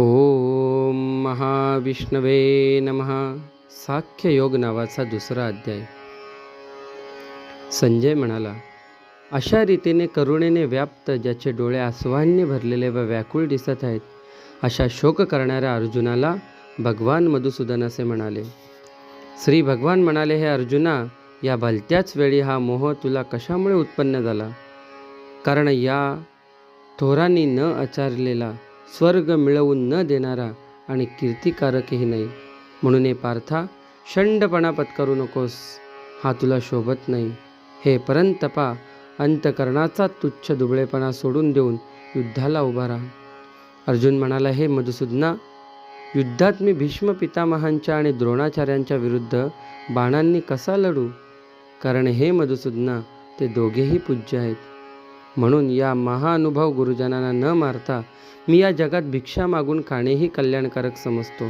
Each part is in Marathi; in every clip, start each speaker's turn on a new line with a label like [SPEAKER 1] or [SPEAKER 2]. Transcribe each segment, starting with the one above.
[SPEAKER 1] ओम महाविष्णवे नमः. साख्ययोग नावाचा दुसरा अध्याय. संजय म्हणाला अशा रीतीने करुणेने व्याप्त ज्याचे डोळे आसवांनी भरलेले व व्याकुळ दिसत आहेत अशा शोक करणाऱ्या अर्जुनाला भगवान मधुसूदन असे म्हणाले. श्री भगवान म्हणाले हे अर्जुना या भलत्याच वेळी हा मोह तुला कशामुळे उत्पन्न झाला? कारण या थोरांनी न आचारलेला स्वर्ग मिळवून न देणारा आणि कीर्तिकारकही नाही. म्हणून हे पार्था शंडपणा पत्करू नकोस. हा तुला शोभत नाही. हे परंतपा अंतकरणाचा तुच्छ दुबळेपणा सोडून देऊन युद्धाला उभा राहा. अर्जुन म्हणाला हे मधुसूदना युद्धात मी भीष्म पितामहांच्या आणि द्रोणाचार्यांच्या विरुद्ध बाणांनी कसा लढू? कारण हे मधुसूदना ते दोघेही पूज्य आहेत. म्हणून या महाअनुभव गुरुजनांना न मारता मी या जगात भिक्षा मागून खाणेही कल्याणकारक समजतो.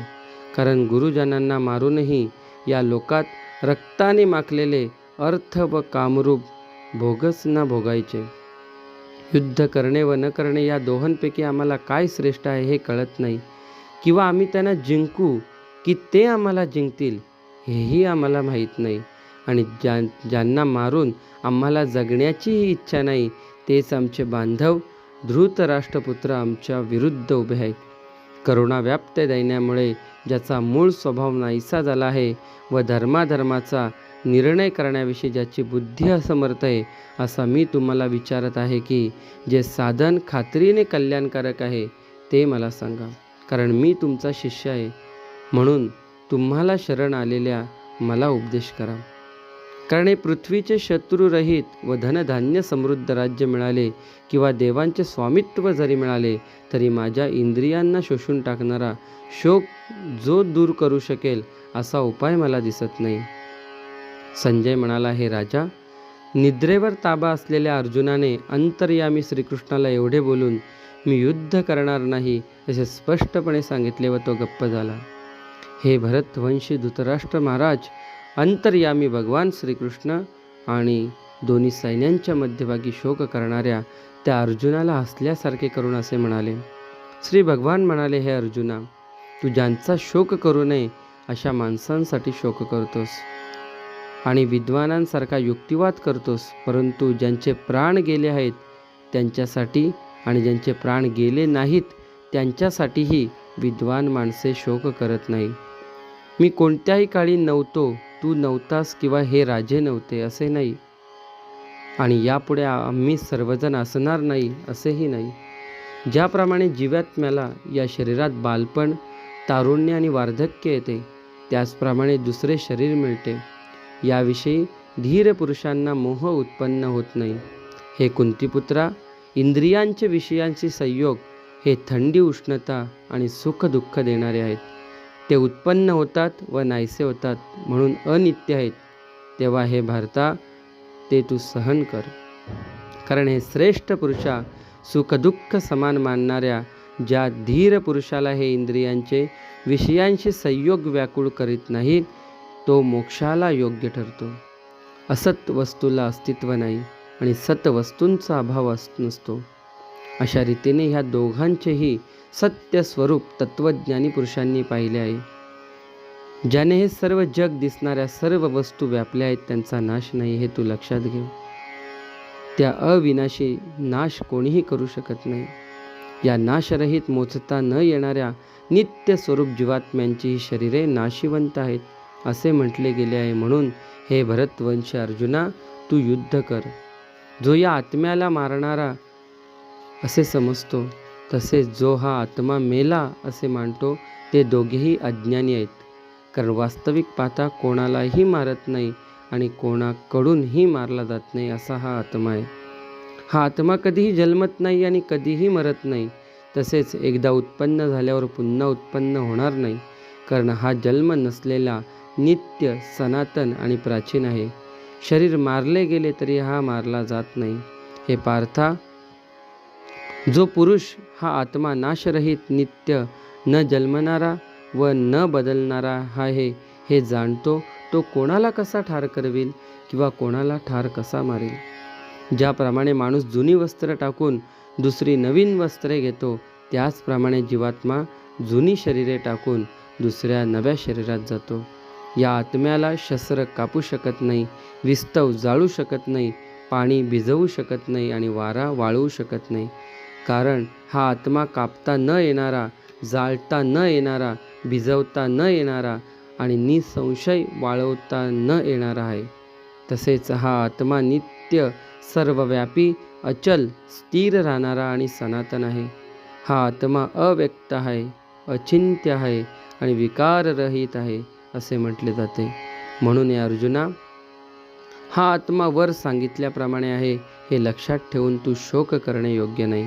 [SPEAKER 1] कारण गुरुजनांना मारूनही या लोकात रक्ताने माखलेले अर्थ व कामरूप भोगच ना भोगायचे. युद्ध करणे व न करणे या दोहांपैकी आम्हाला काय श्रेष्ठ आहे हे कळत नाही. किंवा आम्ही त्यांना जिंकू की ते आम्हाला जिंकतील हेही आम्हाला माहीत नाही. आणि ज्या ज्यांना मारून आम्हाला जगण्याचीही इच्छा नाही तेच आमचे बांधव धृतराष्ट्रपुत्र आमच्या विरुद्ध उभे आहेत. करुणा व्याप्त दैन्यामुळे ज्याचा मूळ स्वभाव नाहीसा झाला आहे व धर्माधर्माचा निर्णय करण्याविषयी ज्याची बुद्धी असमर्थ आहे असा मी तुम्हाला विचारत आहे की जे साधन खात्रीने कल्याणकारक आहे ते मला सांगा कारण मी तुमचा शिष्य आहे. म्हणून तुम्हाला शरण आलेल्या मला उपदेश करा. कारण हे पृथ्वीचे शत्रुरहित व धनधान्य समृद्ध राज्य मिळाले किंवा देवांचे स्वामित्व जरी मिळाले तरी माझ्या इंद्रियांना शोषून टाकणारा शोक जो दूर करू शकेल असा उपाय मला दिसत नाही. संजय म्हणाला हे राजा निद्रेवर ताबा असलेल्या अर्जुनाने अंतर्यामी श्रीकृष्णाला एवढे बोलून मी युद्ध करणार नाही असे स्पष्टपणे सांगितले व तो गप्प झाला. हे भरतवंशी धृतराष्ट्र महाराज अंतर्यामी भगवान श्रीकृष्ण आणि दोन्ही सैन्यांच्या मध्यभागी शोक करणाऱ्या त्या अर्जुनाला हसल्यासारखे करून असे म्हणाले श्री भगवान म्हणाले हे अर्जुना तू ज्यांचा शोक करू नये अशा माणसांसाठी शोक करतोस आणि विद्वानांसारखा युक्तिवाद करतोस परंतु ज्यांचे प्राण गेले आहेत त्यांच्यासाठी आणि ज्यांचे प्राण गेले नाहीत त्यांच्यासाठीही विद्वान माणसे शोक करत नाही मी कोणत्याही काळी नव्हतो तू नव्हतास किंवा हे राजे नव्हते असे नाही. आणि यापुढे आम्ही सर्वजण असणार नाही असेही नाही. ज्याप्रमाणे जीवात्म्याला या शरीरात बालपण तारुण्य आणि वार्धक्य येते त्याचप्रमाणे दुसरे शरीर मिळते. याविषयी धीर पुरुषांना मोह उत्पन्न होत नाही. हे कुंतीपुत्रा इंद्रियांच्या विषयांशी संयोग हे थंडी उष्णता आणि सुख दुःख देणारे आहेत. ते उत्पन्न होतात व नाहीसे होतात म्हणून अनित्य आहेत. तेव्हा हे भारता ते तू सहन कर. कारण हे श्रेष्ठ पुरुषा सुखदुःख समान मानणाऱ्या ज्या धीर पुरुषाला हे इंद्रियांचे विषयांशी संयोग व्याकुळ करीत नाहीत तो मोक्षाला योग्य ठरतो. असत वस्तूला अस्तित्व नाही आणि सत वस्तूंचा अभाव अस नसतो. अशा रीतीने ह्या दोघांचेही सत्य स्वरूप तत्वज्ञानी पुरुषांनी पाहिले आहे. ज्याने हे सर्व जग दिसणाऱ्या सर्व वस्तू व्यापल्या आहेत त्यांचा नाश नाही हे तू लक्षात घे त्या अविनाशी नाश कोणीही करू शकत नाही. या नाशरहित मोजता न येणाऱ्या नित्य स्वरूप जीवात्म्यांची ही शरीरे नाशिवंत आहेत असे म्हटले गेले आहे. म्हणून हे भरतवंश अर्जुना तू युद्ध कर. जो या आत्म्याला मारणारा असे समजतो. तसेच जो हा आत्मा मेला असे मानतो ते दोघेही अज्ञानी आहेत. कारण वास्तविक पाता कोणालाही मारत नाही आणि कोणाकडूनही मारला जात नाही असा हा आत्मा आहे. हा आत्मा कधीही जन्मत नाही आणि कधीही मरत नाही. तसेच एकदा उत्पन्न झाल्यावर पुन्हा उत्पन्न होणार नाही. कारण हा जन्म नसलेला नित्य सनातन आणि प्राचीन आहे. शरीर मारले गेले तरी हा मारला जात नाही. हे पार्था जो पुरुष हा आत्मा नाशरहित नित्य न जन्मणारा व न बदलणारा आहे. हे जाणतो तो कोणाला कसा ठार करवील किंवा कोणाला ठार कसा मारेल ज्याप्रमाणे माणूस जुनी वस्त्र टाकून दुसरी नवीन वस्त्रे घेतो त्याचप्रमाणे जीवात्मा जुनी शरीरे टाकून दुसऱ्या नव्या शरीरात जातो. या आत्म्याला शस्त्र कापू शकत नाही विस्तव जाळू शकत नाही पाणी भिजवू शकत नाही आणि वारा वाळवू शकत नाही. कारण हा आत्मा कापता न येणारा जाळता न येणारा भिजवता न येणारा आणि निसंशय वाळवता न येणारा आहे. तसेच हा आत्मा नित्य सर्वव्यापी अचल स्थिर राहणारा आणि सनातन आहे. हा आत्मा अव्यक्त आहे अचिंत्य आहे आणि विकाररहित आहे असे म्हटले जाते. म्हणून या अर्जुना हा आत्मा वर सांगितल्याप्रमाणे आहे हे लक्षात ठेवून तू शोक करणे योग्य नाही.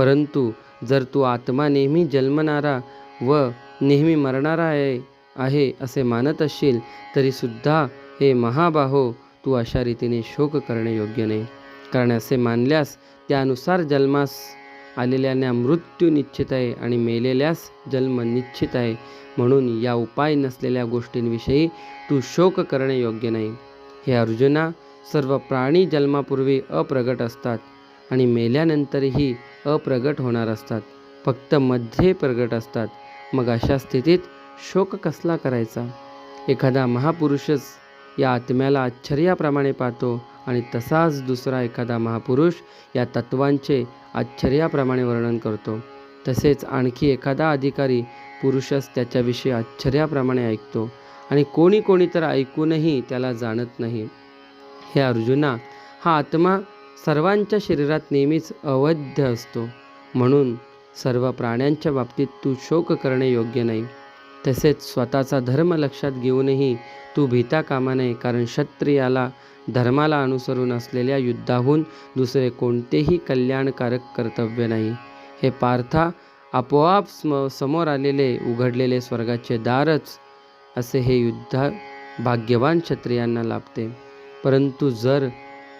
[SPEAKER 1] परंतु जर तू आत्मा नेहमी जन्मणारा व नेहमी मरणारा आहे आहे असे मानत असशील तरीसुद्धा हे महाबाहो तू अशा रीतीने शोक करणे योग्य नाही. कारण असे मानल्यास त्यानुसार जन्मास आलेल्यांना मृत्यू निश्चित आहे आणि मेलेल्यास जन्म निश्चित आहे. म्हणून या उपाय नसलेल्या गोष्टींविषयी तू शोक करणे योग्य नाही. हे अर्जुना सर्व प्राणी जन्मापूर्वी अप्रगट असतात आणि मेल्यानंतरही अप्रगट होणार असतात. फक्त मध्ये प्रगट असतात. मग अशा स्थितीत शोक कसला करायचा? एखादा महापुरुषच या आत्म्याला आश्चर्याप्रमाणे पाहतो आणि तसाच दुसरा एखादा महापुरुष या तत्वांचे आश्चर्याप्रमाणे वर्णन करतो. तसेच आणखी एखादा अधिकारी पुरुषच त्याच्याविषयी आश्चर्याप्रमाणे ऐकतो आणि कोणी कोणी तर ऐकूनही त्याला जाणत नाही. हे अर्जुना हा आत्मा सर्वांच्या शरीरात नेहमीच अवैध असतो. म्हणून सर्व प्राण्यांच्या बाबतीत तू शोक करणे योग्य नाही. तसेच स्वतःचा धर्म लक्षात घेऊनही तू भीता कामा नये कारण क्षत्रियाला धर्माला अनुसरून असलेल्या युद्धाहून दुसरे कोणतेही कल्याणकारक कर्तव्य नाही. हे पार्था आपोआप स्म समोर आलेले उघडलेले स्वर्गाचे दारच असे हे युद्ध भाग्यवान क्षत्रियांना लाभते. परंतु जर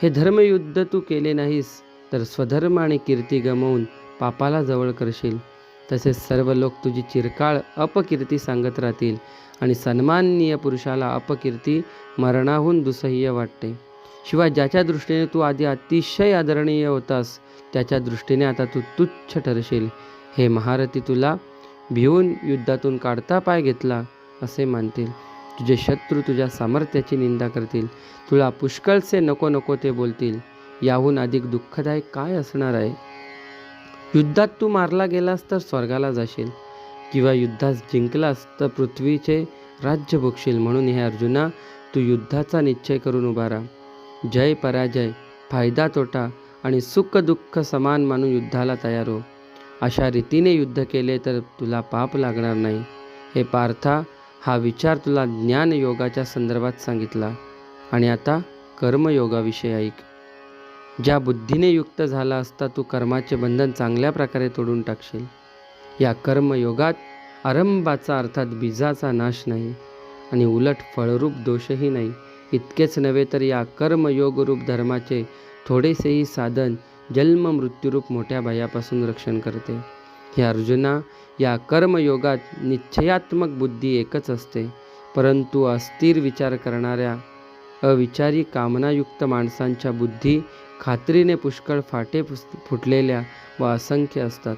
[SPEAKER 1] हे धर्मयुद्ध तू केले नाहीस तर स्वधर्म आणि कीर्ती गमावून पापाला जवळ करशील. तसेच सर्व लोक तुझी चिरकाळ अपकीर्ती सांगत राहतील आणि सन्माननीय पुरुषाला अपकीर्ती मरणाहून दुसह्य वाटते. शिवाय ज्याच्या दृष्टीने तू आधी अतिशय आदरणीय होतास त्याच्या दृष्टीने आता तू तुच्छ ठरशील. हे महारथी तुला भिवून युद्धातून काढता पाय घेतला असे मानतील. तुझे शत्रू तुझ्या सामर्थ्याची निंदा करतील तुला पुष्कळसे नको नको ते बोलतील. याहून अधिक दुःखदायक काय असणार आहे? युद्धात तू मारला गेलास तर स्वर्गाला जाशील किंवा युद्धास जिंकलास तर पृथ्वीचे राज्य भोगशील. म्हणून हे अर्जुना तू युद्धाचा निश्चय करून उभा राहा. जय पराजय फायदा तोटा आणि सुख दुःख समान मानून युद्धाला तयार हो. अशा रीतीने युद्ध केले तर तुला पाप लागणार नाही. हे पार्था हा विचार तुला ज्ञानयोगाच्या संदर्भात सांगितला. आणि आता कर्मयोगाविषयी ऐक. ज्या बुद्धीने युक्त झाला असता तू कर्माचे बंधन चांगल्या प्रकारे तोडून टाकशील. या कर्मयोगात आरंभाचा अर्थात बीजाचा नाश नाही आणि उलट फळरूप दोषही नाही. इतकेच नव्हे तर या कर्मयोगरूप धर्माचे थोडेसेही साधन जन्म मृत्यूरूप मोठ्या भयापासून रक्षण करते. हे अर्जुना या कर्मयोगात निश्चयात्मक बुद्धी एकच असते परंतु अस्थिर विचार करणाऱ्या अविचारी कामनायुक्त माणसांच्या बुद्धी खात्रीने पुष्कळ फाटे फुटलेल्या व असंख्य असतात.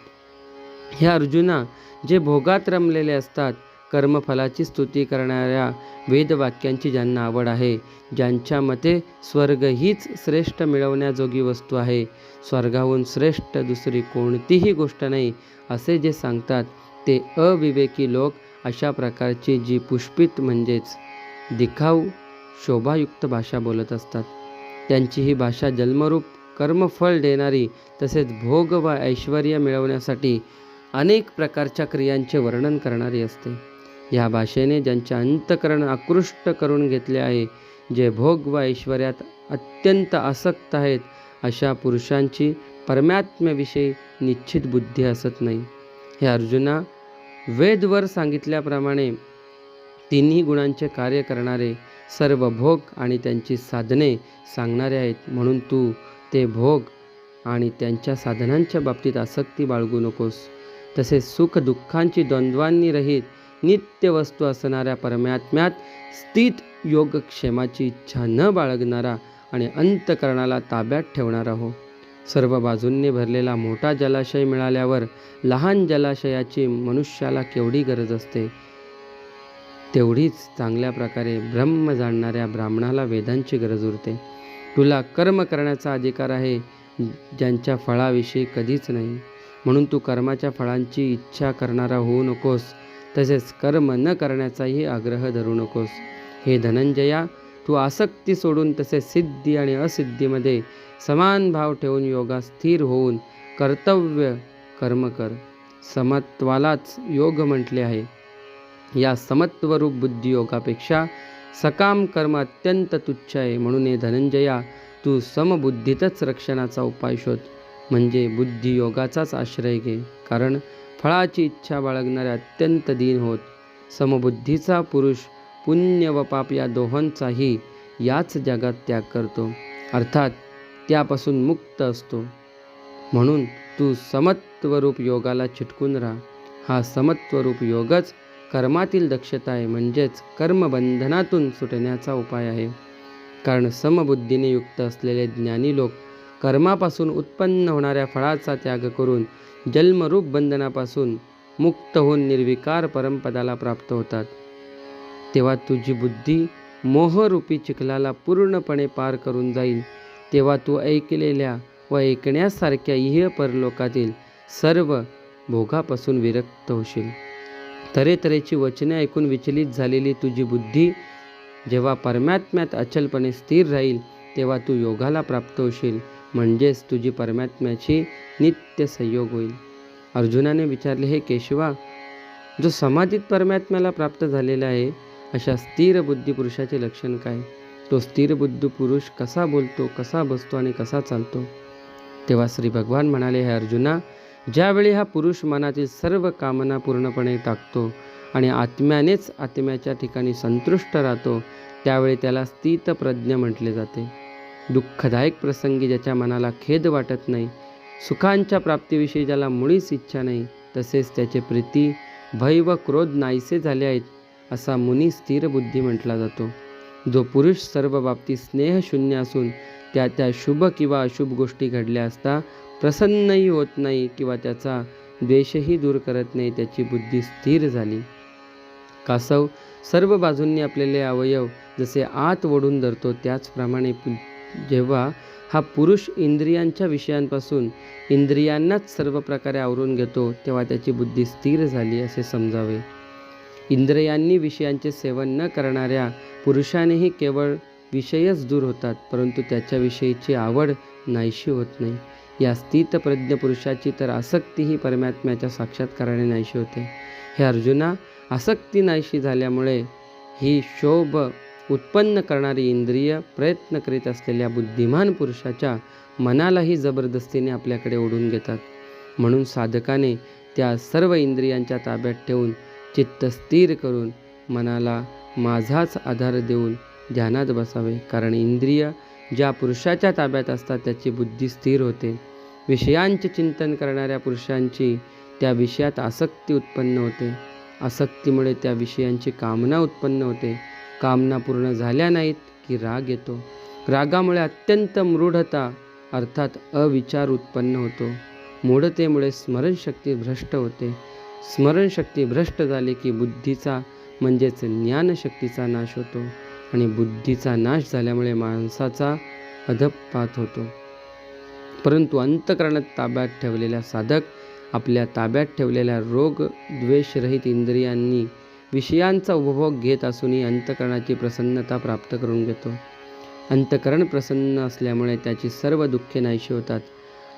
[SPEAKER 1] हे अर्जुना जे भोगात रमलेले असतात कर्मफलाची स्तुती करणाऱ्या वेदवाक्यांची ज्यांना आवड आहे ज्यांच्या मते स्वर्ग हीच श्रेष्ठ मिळवण्याजोगी वस्तू आहे स्वर्गाहून श्रेष्ठ दुसरी कोणतीही गोष्ट नाही असे जे सांगतात ते अविवेकी लोक अशा प्रकारची जी पुष्पित म्हणजेच दिखाऊ शोभायुक्त भाषा बोलत असतात. त्यांची ही भाषा जन्मरूप कर्मफळ देणारी तसेच भोग व ऐश्वर मिळवण्यासाठी अनेक प्रकारच्या क्रियांचे वर्णन करणारी असते. या भाषेने ज्यांचे अंतकरण आकृष्ट करून घेतले आहे जे भोग व ऐश्वर्यात अत्यंत आसक्त आहेत अशा पुरुषांची परमात्म्याविषयी निश्चित बुद्धी असत नाही. हे अर्जुना वेदवर सांगितल्याप्रमाणे तिन्ही गुणांचे कार्य करणारे सर्व भोग आणि त्यांची साधने सांगणारे आहेत. म्हणून तू ते भोग आणि त्यांच्या साधनांच्या बाबतीत आसक्ती बाळगू नकोस. तसेच सुख दुःखांची द्वंद्वांनी रहित नित्य वस्तू असणाऱ्या परमात्म्यात स्थित योगक्षेमाची इच्छा न बाळगणारा आणि अंतकरणाला ताब्यात ठेवणारा हो. सर्व बाजूंनी भरलेला मोठा जलाशय मिळाल्यावर लहान जलाशयाची मनुष्याला केवढी गरज असते? तेवढीच चांगल्या प्रकारे ब्रह्म जाणणाऱ्या ब्राह्मणाला वेदांची गरज उरते. तुला कर्म करण्याचा अधिकार आहे ज्यांच्या फळाविषयी कधीच नाही. म्हणून तू कर्माच्या फळांची इच्छा करणारा होऊ नकोस तसेच कर्म न करण्याचाही आग्रह धरू नकोस. हे धनंजया तू आसक्ती सोडून तसेच सिद्धी आणि असिद्धीमध्ये समान भाव ठेवून योगा स्थिर होऊन कर्तव्य कर्म कर. समत्वालाच योग म्हटले आहे. या समत्वरूप बुद्धियोगापेक्षा सकाम कर्म अत्यंत तुच्छ आहे. म्हणून हे धनंजया तू समबुद्धीतच रक्षणाचा उपाय शोध. म्हणजे बुद्धियोगाचाच आश्रय घे. कारण फळाची इच्छा बाळगणारे अत्यंत दीन होत. समबुद्धीचा पुरुष पुण्य व पाप या दोहोंचाही याच जगात त्याग करतो. अर्थात त्यापासून मुक्त असतो. म्हणून तू समत्वरूप योगाला चिटकून राहा. हा समत्वरूप योगच कर्मातील दक्षता आहे म्हणजेच कर्मबंधनातून सुटण्याचा उपाय आहे. कारण समबुद्धीने युक्त असलेले ज्ञानी लोक कर्मापासून उत्पन्न होणाऱ्या फळाचा त्याग करून जन्मरूप बंधनापासून मुक्त होऊन निर्विकार परमपदाला प्राप्त होतात. तेव्हा तुझी बुद्धी मोहरूपी चिखलाला पूर्णपणे पार करून जाईल. तेव्हा तू ऐकलेल्या व ऐकण्यासारख्या इह परलोकातील सर्व भोगापासून विरक्त होशील. तऱ्हेतऱ्हेची वचने ऐकून विचलित झालेली तुझी बुद्धी जेव्हा परमात्म्यात अचलपणे स्थिर राहील तेव्हा तू योगाला प्राप्त होशील म्हणजेच तुझी परमात्म्याची नित्य संयोग होईल. अर्जुनाने विचारले हे केशवा जो समाधीत परमात्म्याला प्राप्त झालेला आहे अशा स्थिर बुद्धी पुरुषाचे लक्षण काय? तो स्थिरबुद्ध पुरुष कसा बोलतो कसा बसतो आणि कसा चालतो? तेव्हा श्री भगवान म्हणाले हे अर्जुना ज्यावेळी हा पुरुष मनातील सर्व कामना पूर्णपणे टाकतो आणि आत्म्यानेच आत्म्याच्या ठिकाणी संतुष्ट राहतो त्यावेळी त्याला स्थित प्रज्ञ म्हटले जाते. दुःखदायक प्रसंगी ज्याच्या मनाला खेद वाटत नाही सुखांच्या प्राप्तीविषयी ज्याला मुळीच इच्छा नाही तसेच त्याचे प्रीती भय व क्रोध नाहीसे झाले आहेत असा मुनी स्थिर बुद्धी म्हटला जातो. जो पुरुष सर्व बाबतीत स्नेहशून्य असून त्या त्या शुभ किंवा अशुभ गोष्टी घडल्या असता प्रसन्नही होत नाही किंवा त्याचा द्वेषही दूर करत नाही त्याची बुद्धी स्थिर झाली. कासव सर्व बाजूंनी आपलेले अवयव जसे आत ओढून धरतो त्याचप्रमाणे जेव्हा हा पुरुष इंद्रियांच्या विषयांपासून इंद्रियांनाच सर्व प्रकारे आवरून घेतो तेव्हा त्याची बुद्धी स्थिर झाली असे समजावे. इंद्रियांनी विषयांचे सेवन न करणाऱ्या पुरुषानेही केवळ विषयच दूर होतात परंतु त्याच्याविषयीची आवड नाहीशी होत नाही. या स्थितप्रज्ञ पुरुषाची तर आसक्तीही परमात्म्याच्या साक्षात्काराने नाहीशी होते. हे अर्जुना आसक्ती नाहीशी झाल्यामुळे ही शोभ उत्पन्न करणारी इंद्रिय प्रयत्न करीत असलेल्या बुद्धिमान पुरुषाच्या मनालाही जबरदस्तीने आपल्याकडे ओढून घेतात. म्हणून साधकाने त्या सर्व इंद्रियांच्या ताब्यात ठेवून चित्त स्थिर करून मनाला माझाच आधार देऊन ध्यानात बसावे. कारण इंद्रिय ज्या पुरुषाच्या ताब्यात असतात त्याची बुद्धी स्थिर होते. विषयांचे चिंतन करणाऱ्या पुरुषांची त्या विषयात आसक्ती उत्पन्न होते. आसक्तीमुळे त्या विषयांची कामना उत्पन्न होते. कामना पूर्ण झाल्या नाहीत की राग येतो. रागामुळे अत्यंत मृढता अर्थात अविचार उत्पन्न होतो. मूढतेमुळे स्मरणशक्ती भ्रष्ट होते. स्मरणशक्ती भ्रष्ट झाली की बुद्धीचा म्हणजेच ज्ञानशक्तीचा नाश होतो आणि बुद्धीचा नाश झाल्यामुळे माणसाचा अधपात होतो. परंतु अंतकरणात ताब्यात ठेवलेला साधक आपल्या ताब्यात ठेवलेल्या रोग द्वेषरहित इंद्रियांनी विषयांचा उपभोग घेत असूनही अंतकरणाची प्रसन्नता प्राप्त करून घेतो. अंतकरण प्रसन्न असल्यामुळे त्याची सर्व दुःखे नाहीशी होतात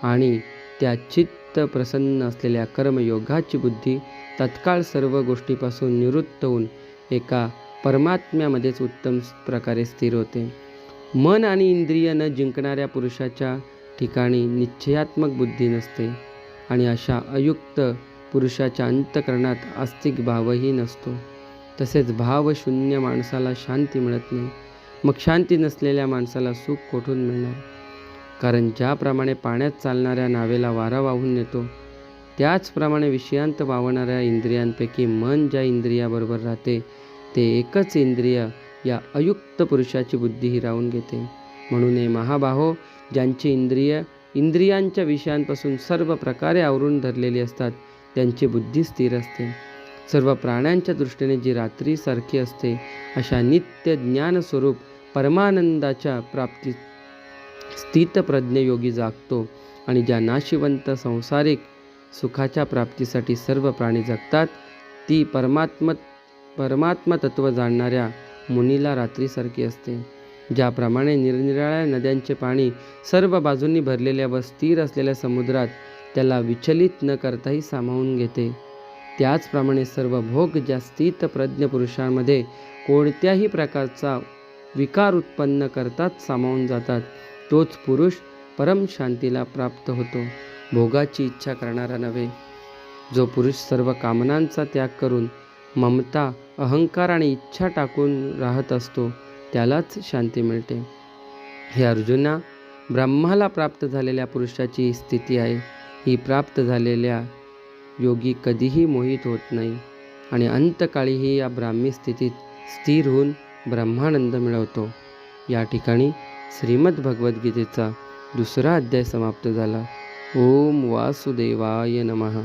[SPEAKER 1] आणि त्या चित्त प्रसन्न असलेल्या कर्मयोगाची बुद्धी तत्काळ सर्व गोष्टीपासून निवृत्त होऊन एका परमात्म्यामध्येच उत्तम प्रकारे स्थिर होते. मन आणि इंद्रिय न जिंकणाऱ्या पुरुषाच्या ठिकाणी निश्चयात्मक बुद्धी नसते आणि अशा अयुक्त पुरुषाच्या अंतकरणात आस्तिक भावही नसतो. तसेच भावशून्य माणसाला शांती मिळत नाही. मग शांती नसलेल्या माणसाला सुख कोठून मिळणार? कारण ज्याप्रमाणे पाण्यात चालणाऱ्या नावेला वारा वाहून नेतो त्याचप्रमाणे विषयांत वावणाऱ्या इंद्रियांपैकी मन ज्या इंद्रियाबरोबर राहते ते एकच इंद्रिय या अयुक्त पुरुषाची बुद्धी हिरावून घेते. म्हणून हे महाबाहो ज्यांची इंद्रिय इंद्रियांच्या विषयांपासून सर्व प्रकारे आवरून धरलेली असतात त्यांची बुद्धी स्थिर असते. सर्व प्राण्यांच्या दृष्टीने जी रात्री सारखी असते अशा नित्य ज्ञानस्वरूप परमानंदाच्या प्राप्ती स्थितप्रज्ञ योगी जागतो आणि ज्या नाशिवंत संसारिक सुखाच्या प्राप्तीसाठी सर्व प्राणी जगतात ती परमात्म परमात्म तत्व जाणणाऱ्या मुनीला रात्रीसारखी असते. ज्याप्रमाणे निरनिराळ्या नद्यांचे पाणी सर्व बाजूंनी भरलेल्या व स्थिर असलेल्या समुद्रात त्याला विचलित न करताही सामावून घेते. त्याचप्रमाणे सर्व भोग ज्या स्थित प्रज्ञ पुरुषांमध्ये कोणत्याही प्रकारचा विकार उत्पन्न करताच सामावून जातात. तोच पुरुष परम शांतीला प्राप्त होतो. भोगाची इच्छा करणारा नव्हे. जो पुरुष सर्व कामनांचा त्याग करून ममता अहंकार आणि इच्छा टाकून राहत असतो त्यालाच शांती मिळते. हे अर्जुना ब्रह्माला प्राप्त झालेल्या पुरुषाची स्थिती आहे. ही प्राप्त झालेल्या योगी कधीही मोहित होत नाही आणि अंतकाळीही या ब्राह्मी स्थितीत स्थिर होऊन ब्रह्मानंद मिळवतो. या ठिकाणी श्रीमद भगवद्गीतेचा दुसरा अध्याय समाप्त झाला. ओम वासुदेवाय नमः.